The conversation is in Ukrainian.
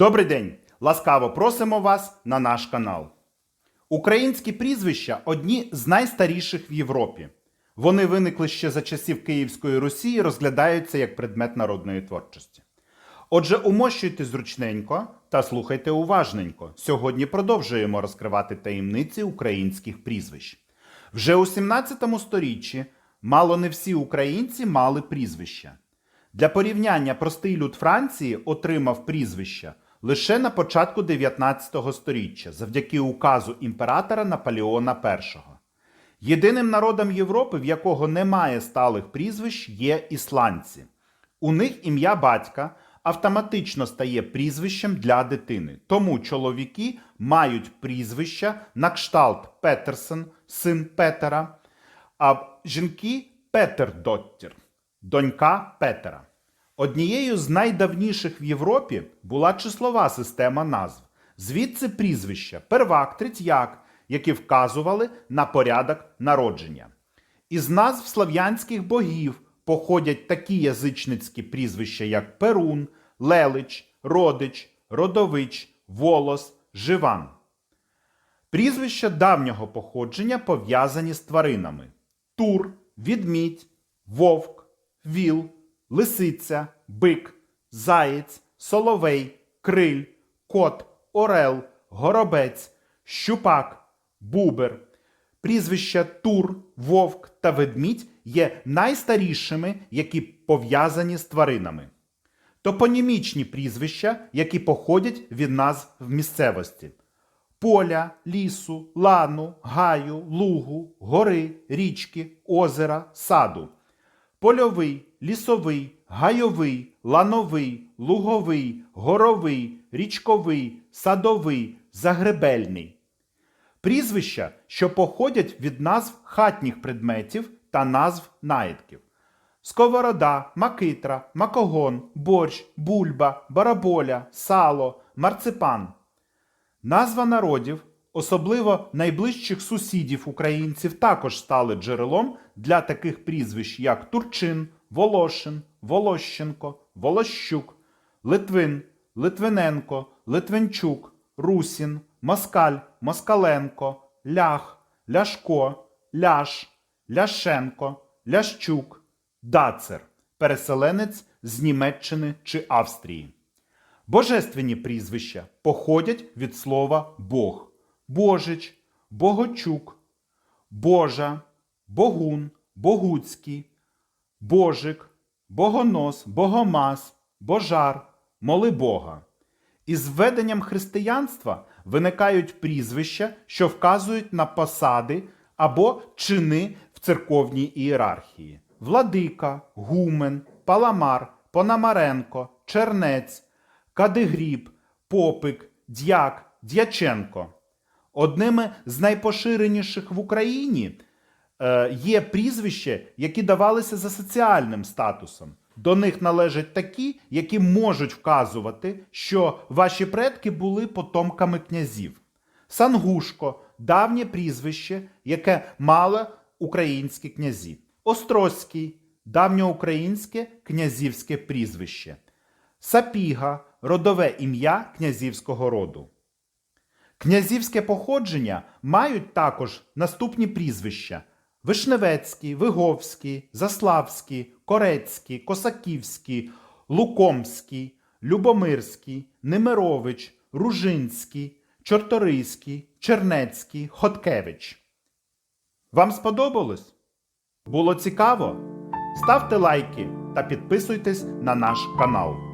Добрий день! Ласкаво просимо вас на наш канал. Українські прізвища одні з найстаріших в Європі. Вони виникли ще за часів Київської Русі і розглядаються як предмет народної творчості. Отже, умощуйте зручненько та слухайте уважненько. Сьогодні продовжуємо розкривати таємниці українських прізвищ. Вже у 17 сторіччі мало не всі українці мали прізвища. Для порівняння простий люд Франції отримав прізвища лише на початку 19 століття завдяки указу імператора Наполеона І. Єдиним народом Європи, в якого немає сталих прізвищ, є ісландці. У них ім'я батька автоматично стає прізвищем для дитини. Тому чоловіки мають прізвища на кшталт Петерсен, син Петера, а жінки Петердоттір, донька Петера. Однією з найдавніших в Європі була числова система назв. Звідси прізвища первак, третьяк, які вказували на порядок народження. Із назв слав'янських богів походять такі язичницькі прізвища, як Перун, Лелич, Родич, Родович, Волос, Живан. Прізвища давнього походження пов'язані з тваринами: Тур, відмідь, вовк, віл, лисиця, бик, заєць, соловей, криль, кот, орел, горобець, щупак, бубер. Прізвища Тур, вовк та ведмідь є найстарішими, які пов'язані з тваринами. Топонімічні прізвища, які походять від назв в місцевості: поля, лісу, лану, гаю, лугу, гори, річки, озера, саду. Польовий, лісовий, гайовий, лановий, луговий, горовий, річковий, садовий, загребельний. Прізвища, що походять від назв хатніх предметів та назв наїдків. Сковорода, макитра, макогон, борщ, бульба, бараболя, сало, марципан. Назва народів, особливо найближчих сусідів українців, також стали джерелом для таких прізвищ, як Турчин, Волошин, Волощенко, Волощук, Литвин, Литвиненко, Литвинчук, Русін, Москаль, Москаленко, Лях, Ляшко, Ляш, Ляшенко, Лящук, Дацер, переселенець з Німеччини чи Австрії. Божественні прізвища походять від слова Бог, Божич, Богочук, Божа, Богун, Богуцький, Божик, Богонос, Богомаз, Божар, Моли Бога. Із введенням християнства виникають прізвища, що вказують на посади або чини в церковній ієрархії: Владика, Гумен, Паламар, Пономаренко, Чернець, Кадигріб, Попик, Дяк, Дяченко. Одними з найпоширеніших в Україні е, є прізвища, які давалися за соціальним статусом. До них належать такі, які можуть вказувати, що ваші предки були потомками князів. Сангушко давнє прізвище, яке мало українські князі. Острозький давньоукраїнське князівське прізвище. Сапіга родове ім'я князівського роду. Князівське походження мають також наступні прізвища: Вишневецький, Виговський, Заславський, Корецький, Косаківський, Лукомський, Любомирський, Немирович, Ружинський, Чорторийський, Чернецький, Хоткевич. Вам сподобалось? Було цікаво? Ставте лайки та підписуйтесь на наш канал.